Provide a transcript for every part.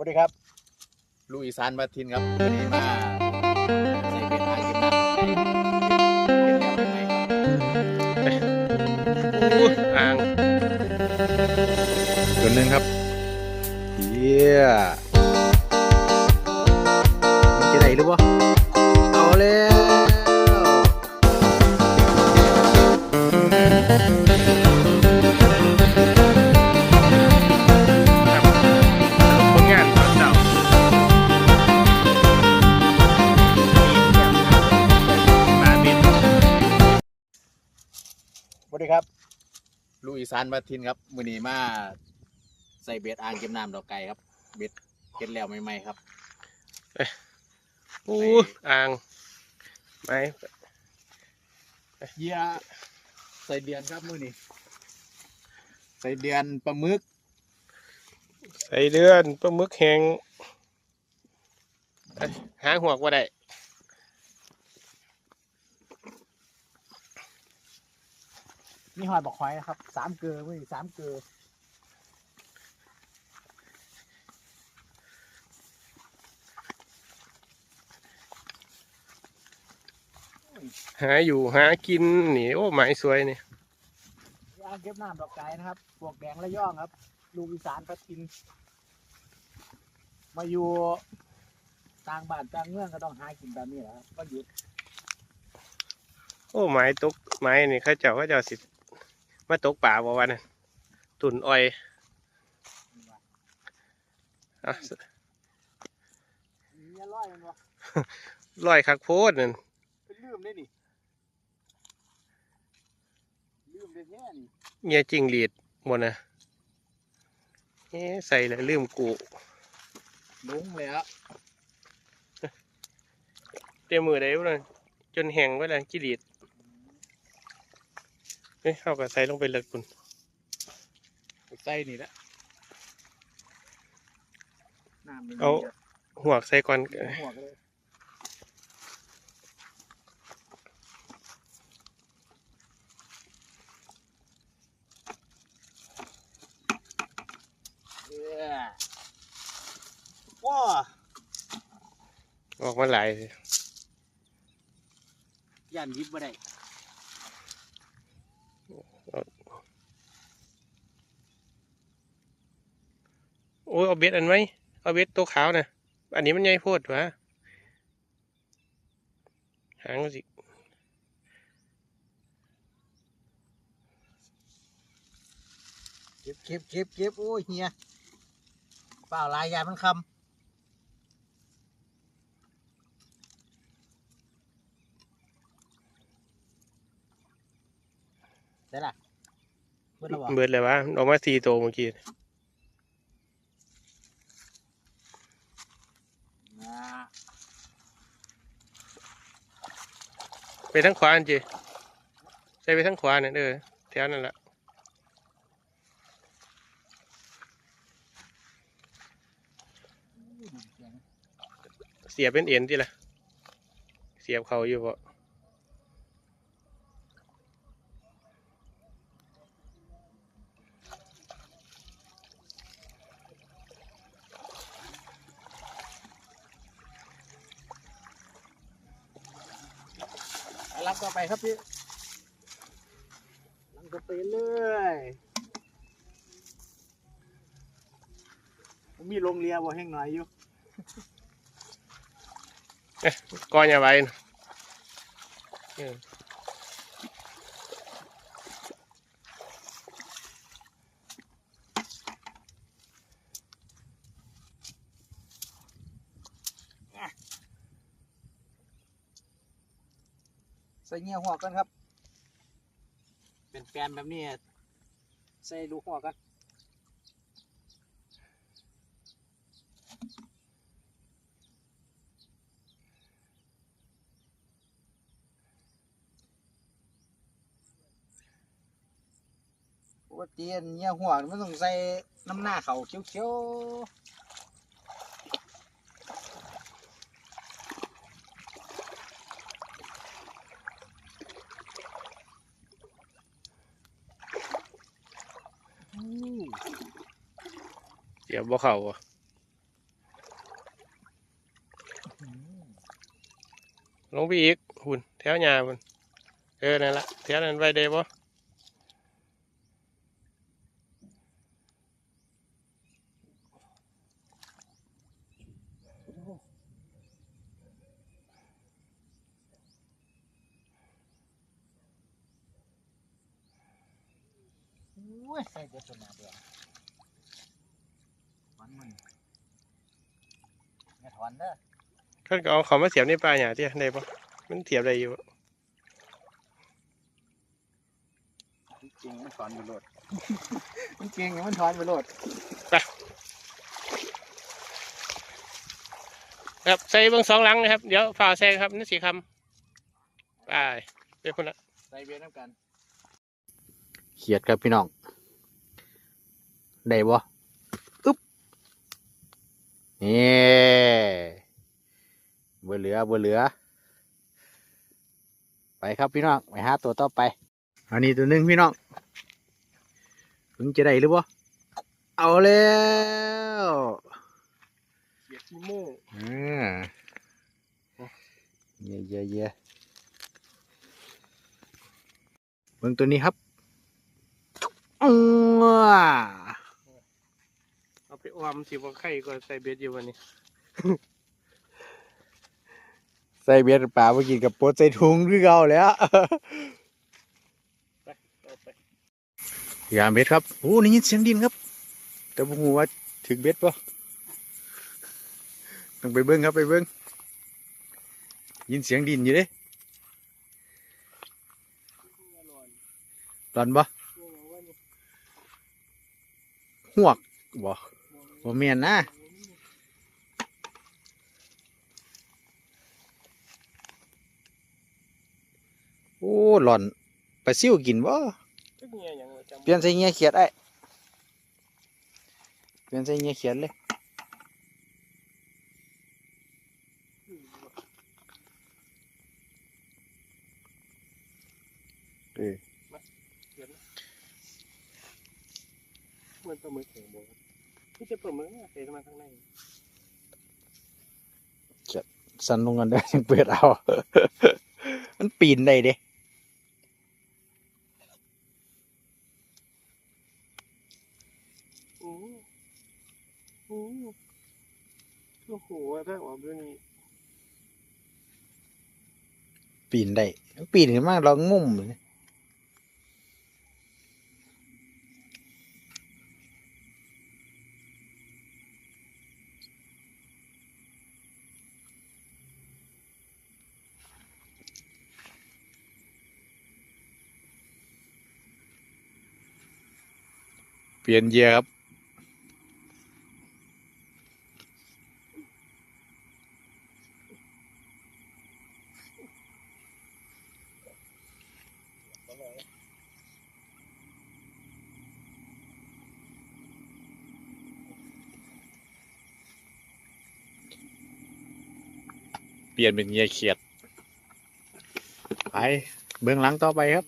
สวัสดีครับลูกอีสานบาทินครับวันนี้มาใส่เบ็ดหากินน้ำเป็นแบบไหนครับอู้อ่างตัวหนึ่งครับเยี่ย อีสานบาทินครับวันนี้มาใส่เบ็ดอ่างเก็บน้ำดอกไก่ครับ เบ็ดเก็ดแล้วใหม่ๆครับอู้อ่างไม้เยี่ยใส่เดือนครับมือนี้ใส่เดือนปลาหมึก ใส่เดือนปลาหมึกแห้งเอ้ยหาหัวกว่าได้ นี่หอยบอกหอยนะครับสามเกลือมือนี้สามเกลือหาอยู่หากินนี่โอ้ไม้สวยนี่อ่างเก็บน้ำดอกไก่นะครับปลวกแดงระย่องครับ ลูกอีสานพัดทิน มาอยู่ต่างบ้านต่างเมืองก็ต้องหากินแบบนี้แหละครับก็หยุดโอ้ไม้ตกไม้นี่เข้าเจ้าเข้าเจ้าสิ มาตกป่าบ่วันนั้นตุ่นอ้อยอะมีอร่อยมันวะร้อยคักโพดนั่นเป็นลืมได้นี่ลืมได้แท้นี่เมียจริงหลีดหมดนะเอ๊ะใส่แล้วลืมกูลงเลยอะเต็มมือได้บ่เลยจนแห้งไว้แล้วขี้หลีด เฮ้ยเอาก็ใส่ลงไปเลิกคุณใส่นี่แหละน้ำมันเอาหัวกใส่ก่อนหัวกเลยเอ้ยว้าออกมาหลายย่านยิบบ่ได้ โอ้ย เอาเบ็ดอันไหมเอาเบ็ดตัวขาวนะอันนี้มันใหญ่โพดวะหางมันสิเก็บเก็บเก็บเก็บโอ้ยเฮียเปล่าลายยามันคำได้ละเบิดแล้วบ่เบิดเลยวะมันออกมาสี่ตัวเมื่อกี้ อ่า ไปทางขวาจีใส่ไปทางขวาเนี่ยเด้อแถวนั่นแหละเสียบเป็นเอ็นที่ละเสียบเขาอยู่บ่ลังต่อไป ครับพี่ลังต่อไปเรื่อยผมมีโรงเรียบ่แห้งหน่อยอยู่ก้อนอย่าไว้นะเออ ใส่เงี้ยหัวกันครับ เป็นแกนแบบนี้ใส่ลูกหัวกันปกติอันเงี้ยหัวมันต้องใส่น้ำหน้าเขาเขียวๆ เดี๋ยวบ่เข่าอะลงไปอีกหุ่นแถวยาหุ่นเออนั่นละแถวนั้นไว้ได้บ่ เขาก็เอาเขามาเสียบในปลาหญ้าที่ได้บ่มันเทียบได้อยู่จริงมันถอนไปโลดจริงมันถอนไปโลดครับใส่เบิ่งสองหลังนะครับ เดี๋ยวฝ่าแซงครับนี่สีคำไปไปคนละใส่เบ็ดน้ำกันเขียดครับพี่น้อง ได้บ่อึ๊บนี่ บ่เหลือบ่เหลือ ไปครับพี่น้องไปหาตัวต่อไป อันนี้ตัวหนึ่งพี่น้องถึงจะได้หรือบ่เอาแล้วเสียบขี้โม่อ่าเย่เย่เย่เบิ่งตัวนี้ครับอ้วเอาไปออมสิบ่ไข่ก็ใส่เบ็ดอยู่วันนี้ใส่เบียร์ป่าเมื่อกี้กับโปดใส่ถุงคือเก่าแล้วไปเอาไปยาเบ็ดครับโอ้นี่ยินเสียงดินครับ แต่ผมว่าถึงเบ็ดปะต้องไปเบิ้งครับไปเบิ้งยินเสียงดินอยู่เด้ตอนบ่หวกบ่บ่เมียนนะ โอ้หล่อนปลาซิวกินบ่จักเงี้ยหยังวะจำเปลี่ยนใส่เงี้ยเขียดไอ้เปลี่ยนใส่เงี้ยเขียดเลยเออเหมือนปลาหมึกแข็งบ่นี่จะปลาหมึกอะเทมาข้างในสั่นลงกันได้ยังเปิดเอา มันปีนได้เด้ โอ้โอ้โอ้โหถ้าออกเรื่องนี้ ปีนได้ ปีนขึ้นมาเรางุ่มเลยเปลี่ยนเยียครับ ปลี่ยนเป็นเหยียเขียด ไปเบื้องหลังต่อไปครับ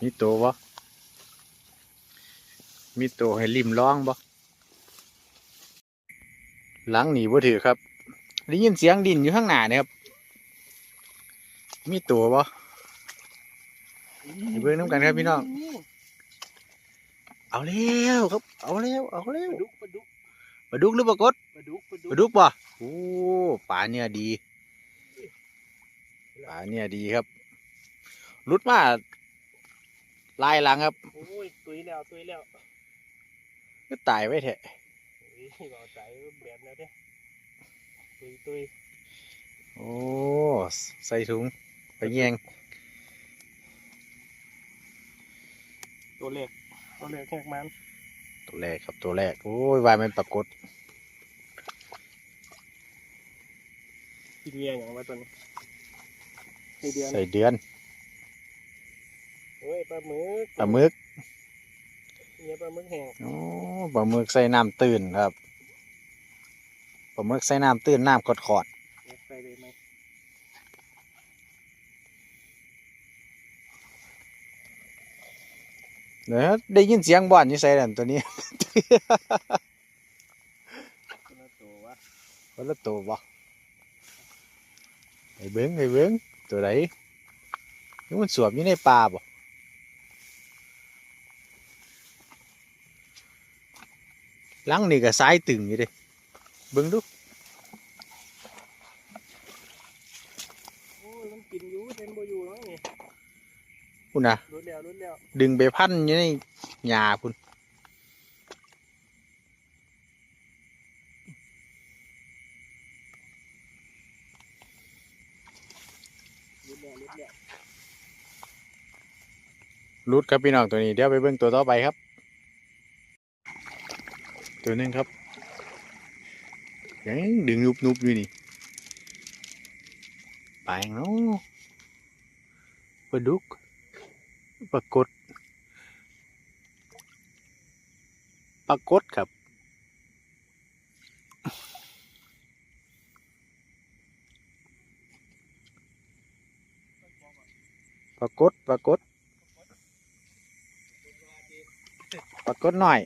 มีตัวบ่มีตัวให้ริมร้องบ่หลังหนีบ่ถือครับ ได้ยินเสียงดินอยู่ข้างหน้าเนี่ยครับ มีตัวบ่เบิ่งน้ำกันครับพี่น้อง เอาแล้วครับ เอาแล้ว เอาแล้ว ปลาดุกปลาดุกปลาดุกหรือปลากดปลาดุกปลาปดุลากดุกบ่โอ้ปลาเนี่ยดีปลาเนี่ยดีครับรุดมาลายหลังครับโอ้ยตุยแล้วตุยแล้วก็ตายไว้แท้โอ้ยเอาใจแบบแล้วเด้ตุยตุยโอ้ใส่ถุงไปแยงตัวเล็กตัวเล็กแขกมัน ตัวแรกครับตัวแรก โอ้ยวายมันปรากฏกินเงี้ยอย่างว่าตัวนี้ไอเดือนใส่เดือนโอ้ยปลาหมึกปลาหมึกเนี่ยปลาหมึกแห้งโอ้ปลาหมึกใส่น้ำตื่นครับปลาหมึกใส่น้ำตื่นน้ำขอดขอด ใส่ได้ไหม ๆ เดี๋ยได้ยินเสียงบ่อนอยู่ใส่นั่นตัวนี้ตัวละตัววะคนละตัวบ่ไอ้เบิ้งไอ้เบิ้งตัวไหนนี่มันสวมอยู่ในป่าบ่หลังนี่ก็ซ้ายตึงอยู่เดิเบิ้งดู โอ้ยมันกินอยู่เป็นบ่อยู่แล้วนี่ คุณนะรุดแล้วรุดแล้วดึงไปพันอยู่ในหญ้าคุณรุดแล้วรุดแล้วรุดครับพี่น้องตัวนี้เดี๋ยวไปเบิ้งตัวต่อไปครับ ตัวหนึงครับยังดึงนุบนุบๆอยู่นี่ไปเนาะปลาดุก ปรากฏปรากฏครับ ปรากฏปรากฏปรากฏหน่อย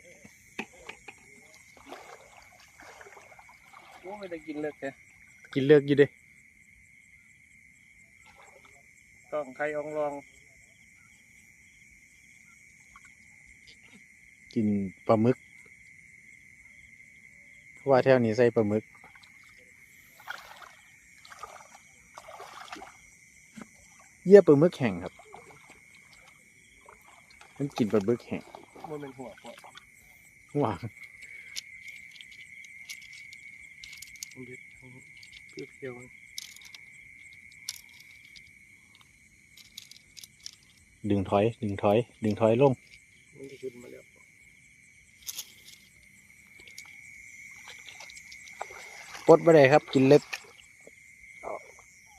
โอ้ยจะกินเลิกแกกินเลือกอยู่เด้ต้องใครอองลอง กินปลาหมึก เพราะว่าแถวนี้ใส่ปลาหมึก เยี่ยปลาหมึกแห้งครับ มันกินปลาหมึกแห้งมันเป็นหัวหัวหวานมันเด็ดเปรี้ยวเปรี้ยวมันดึงถอย ดึงถอย ดึงถอยลงมันจะขึ้นมาแล้ว ปดไปได้ครับ กินเล็ก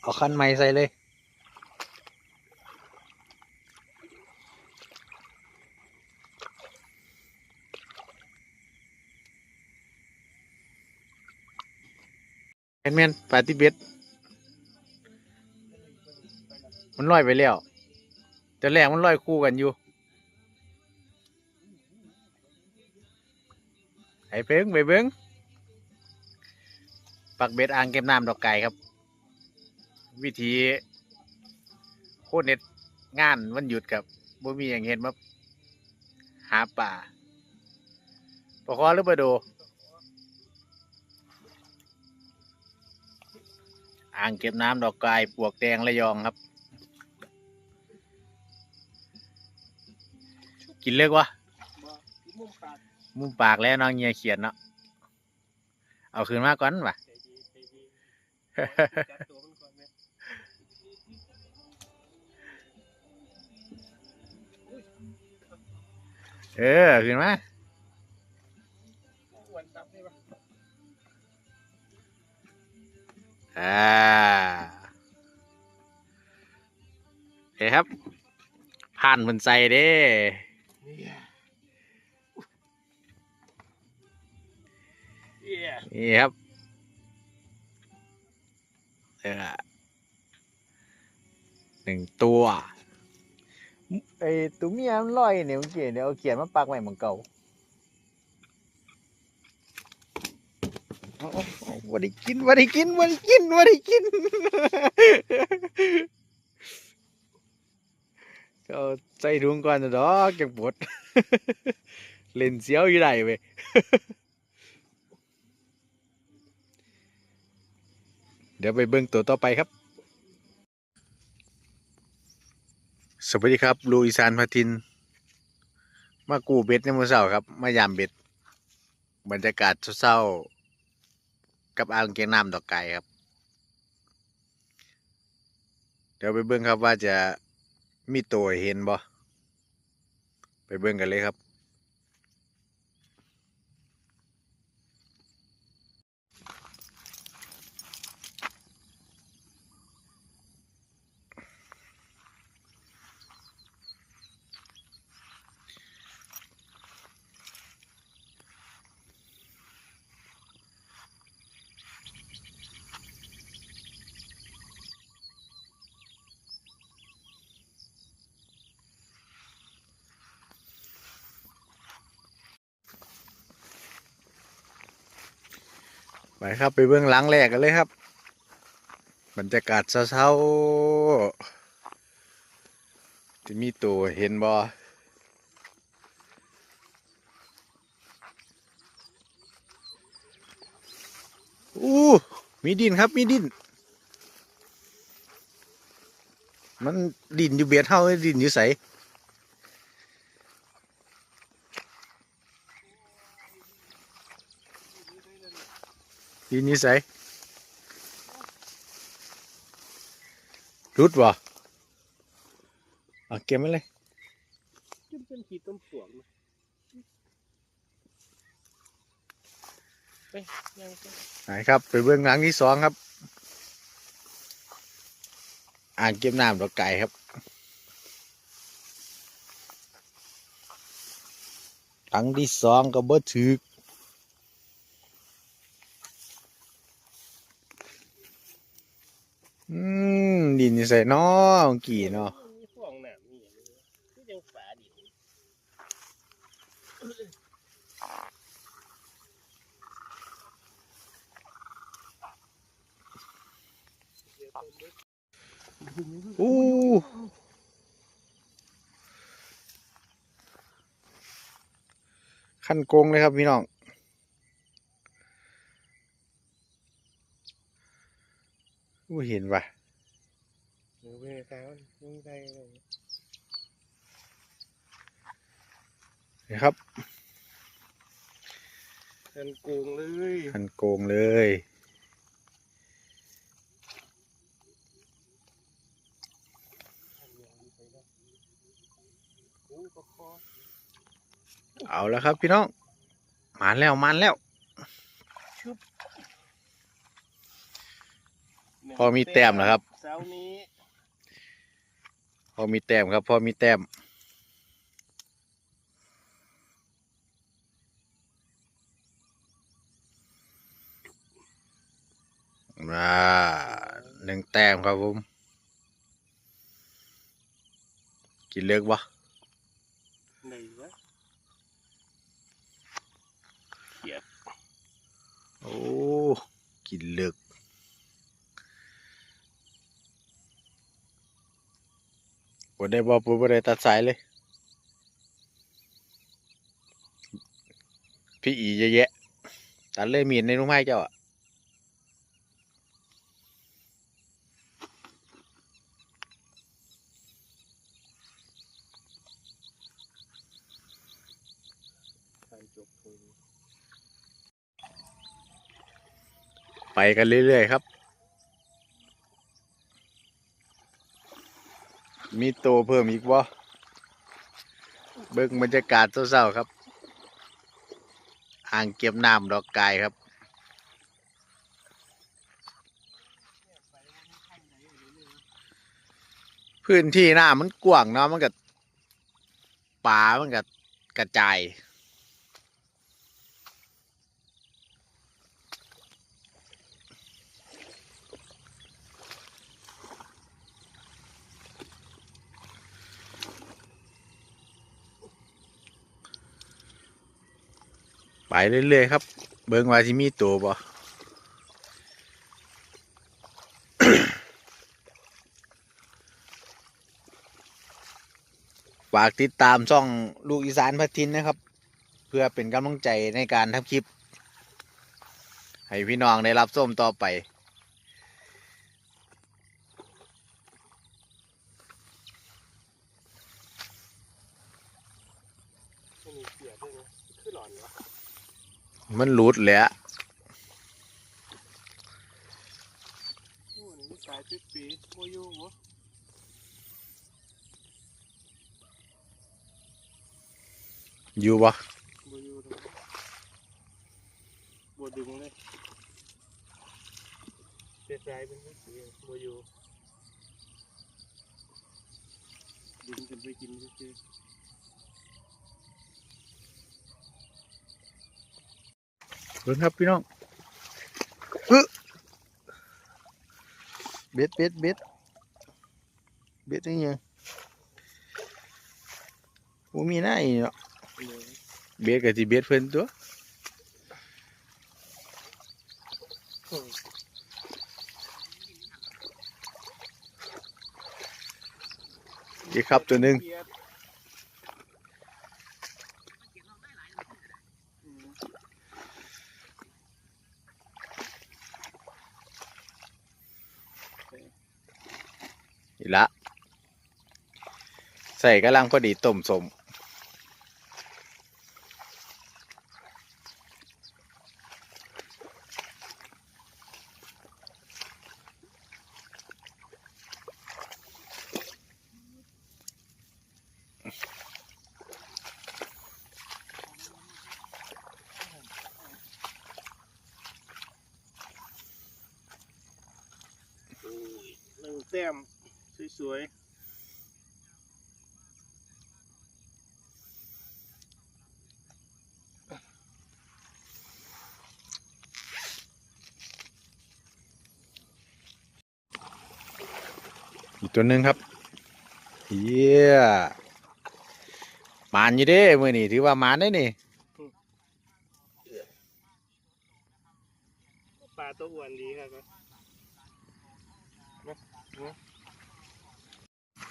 เอาคันไม้ใส่เลยแมนแมนปาติเบ็ดมันลอยไปแล้วแต่แรกมันลอยคู่กันอยู่ไอ้เบิ้งไปเบิ้ง ปักเบ็ดอ่างเก็บน้ำดอกไก่ครับ วิธีโคตรเน็ตงานวันหยุดกับบ่มีอย่างเห็นมาหาป่าปะคอหรือปลาโดอ่างเก็บน้ำดอกกายปลวกแดงระยองครับ กินเลือกวะบ่มุมปากมุมปากแล้วน้องเงียเขียนเนาะเอาคืนมาก่อนวะ เออคืนมาอ้วนตับได้ปะอ่าโอเคครับผ่านมันใส่เด้นี่เอี้ยนี่ครับ เออหนึ่งตัวไอตัวเมียมันลอยเนี่ยเมื่อกี้เนี่ยเอาเขียนมาปักไว้เหมือนเก่าเอาเอาเอาวันได้กินวันได้กินวันได้กินวันได้กินก็เอาใส่ถุงก่อนนะดอกจังปวดเล่นเสียวอยู่ได้เว้ย ดี๋ยวไปเบิ่งตัวต่อไปครับ สวัสดีครับลูอีสานพาทิน มากูเบ็ดในมือเสาครับ มายามเบ็ด บรรยากาศเศร้าๆกับอ่างเกียงน้ำดอกไก่ครับ เดี๋ยวไปเบิ่งครับว่าจะมีตัวเห็นบ่ไปเบิ่งกันเลยครับ ครับไปเบื้องหลังแรกกันเลยครับ บรรยากาศเศร้าๆจะมีตัวเห็นบ่อู้มีดินครับมีดิน มันดินอยู่เบียดเท่าดินอยู่ใส ดินอยู่ใสรุดบ่เอาเก็บไว้เลยขึ้นเป็นขีดต้มปวกนะไปยังไปไหนครับ ไปเบื้องหลังที่สองครับ อ่างเก็บน้ำดอกไก่ครับหลังที่สองก็บ่ถึกอืม ดินอยู่ใส่นอเมื่อกี่เนาะมีฟองน้ำนี่อย่างนี้คือยังฝาดินอู้ขั้นโกงเลยครับพี่น้องอู้เห็นปะ หนูไปตายมันมึงไปเลยนะครับกันโกงเลยขั้นโกงเลยโอ้ก็คอเอาแล้วครับพี่น้องมาแล้วมาแล้วพอมีแต้มแล้วครับเสาร์นี้ พอมีแต้มครับ พอมีแต้มมาหนึ่งแต้มครับผม กินเลือกบ่ไหนวะเขียดโอ้ กินเลือก บ่ได้บอปูบ่ได้ตัดสายเลย พี่อีเยอะแยะ ตัดเลยมีดในนุ่งไม้เจ้าอะไปกันเรื่อย ๆ ครับ มีโตวเพิ่มอีกบ่เบิ้งบรรยากาศเศร้าๆครับ อ่างเก็บน้ำดอกกายครับ พื้นที่น้ำมันกว้างเนาะมันก็ป่ามันก็กระจาย เรื่อยๆครับ เบิ้งว่าที่มีตัวบ่ฝากติดตามช่องลูกอีสานพัทินนะครับ เพื่อเป็นกำลังใจในการทำคลิป ให้พี่น้องได้รับส้มต่อไป ไม่มีเขียดด้วยนะคือหลอนวะ มันหลุดแหล้วโอ้นี่สายปีปีโมยูวะอยู่บ่โมยูเลยโมดึงเลยเสียใจเป็นไม่เสียโมยูดึงกันไปกินเฉย เบิ่ครับพี่น้องเบ็ดเบ็ดเบ็ดเบ็ดนี่ยังผมมีหน้าอีกเนาะเบ็ดกับที่เบ็ดเพิ่นตัวอีครับตัวหนึ่ง ใส่กำลังพอดีต้มสม อีกตัวหนึ่งครับเยี่ยมานอยู่เด้มือนี่ถือว่ามานได้นี่ๆปลาตัวอ้วนดีครับ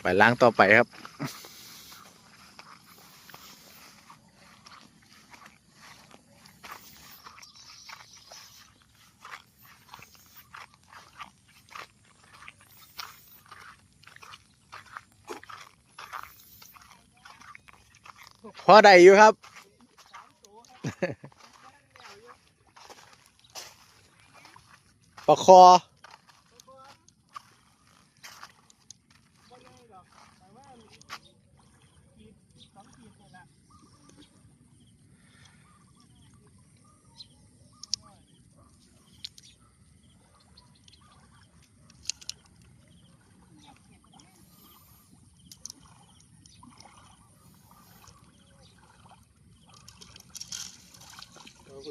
ไปล้างต่อไปครับ พอได้อยู่ครับ ประคอ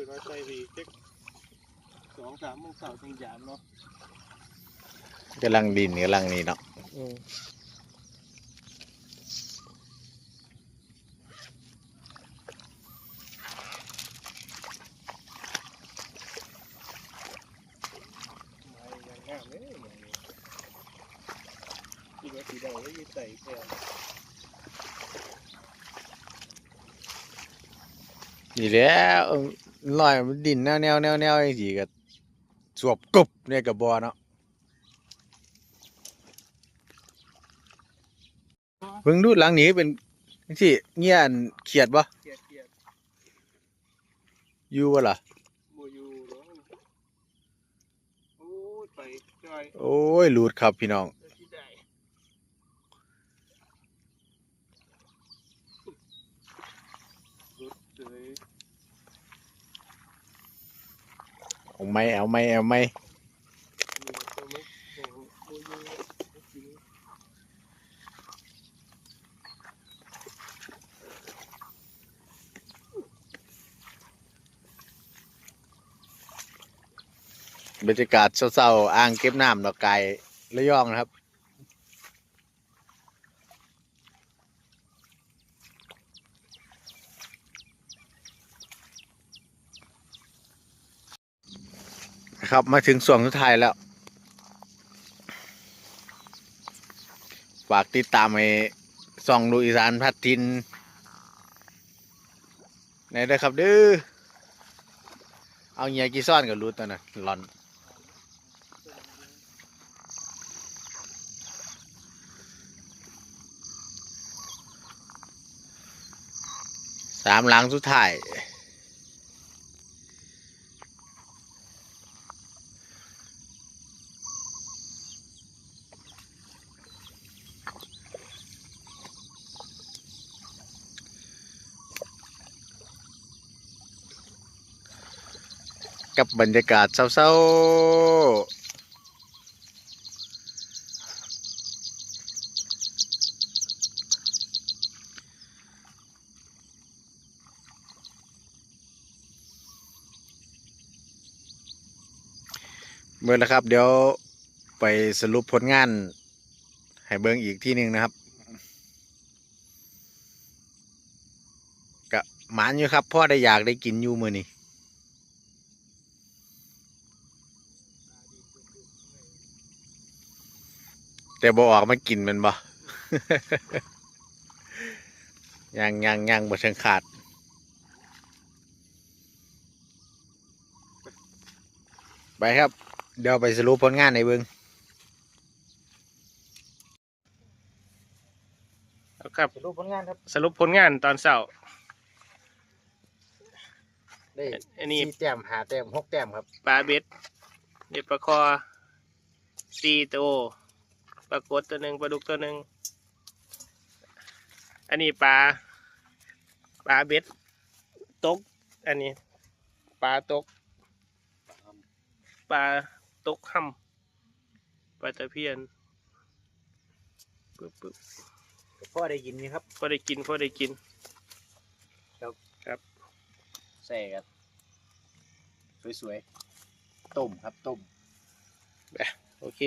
ยว่าใส่ดีเจ็กสองสามโมงเสาร์จังยามเนาะกำลังดินกำลังนี่เนาะอืมไม่ยังงามเลยอย่างนี้ที่ว่าสีดาวไว้ยืดใส่แค่นี่แหล้ว ลอยมันดินแนวแนวแนวแนวอย่างสีก็สวบกบเนี่ยกับบอเนาะเพิ่งดูหลังนี้เป็นที่เงี้ยอันเขียดบ่เกียดเกียดอยู่บ่ล่ะโมยูเนาะโอ้ยไปจอยโอ้ยหลุดครับพี่น้อง เจอที่ใดรุดเลย ไม่เอาไม่เอาไม่มีตัวมึกโอ้โหมบรรยากาศเศร้าๆอ่างเก็บน้ำหนอกไก่ระยองนะครับ ครับมาถึงส่วนสุดท้ายแล้ว ฝากติดตามให้ส่องดูอีสานพัดทินในเด้อครับเด้อเอาเงียกี่ซ่อนกับรูตอนนั้นหลอนสามหลังสุดท้าย กับบรรยากาศเศร้าๆเมื่อแล้วครับ เดี๋ยวไปสรุปผลงาน ให้เบิ่งอีกที่หนึ่งนะครับกะหมานอยู่ครับพ่อได้อยากได้กินอยู่มือนี้ แต่บอออกมากินแมันบ่ยังยังยังบ่เชิงขาดไปครับ เดี๋ยวไปสรุปผลงานในเบิงเอาครับสรุปผลงานครับ สรุปผลงานตอนเช้าได้อันนี้สี่แต้มหาแต้มหกแต้มครับปลาเบ็ดเด็ดปลาคอสี่ตัว ปลากดตัวหนึ่งปลาดุกตัวหนึ่งอันนี้ปลาปลาเบ็ดตก อันนี้ปลาตกปลาตกห่ำปลาตะเพียนปึ๊บปึ๊บพ่อได้ยินนี่ครับพอได้กินพอได้กินใส่ครับสวยๆต้มครับต้มโอเค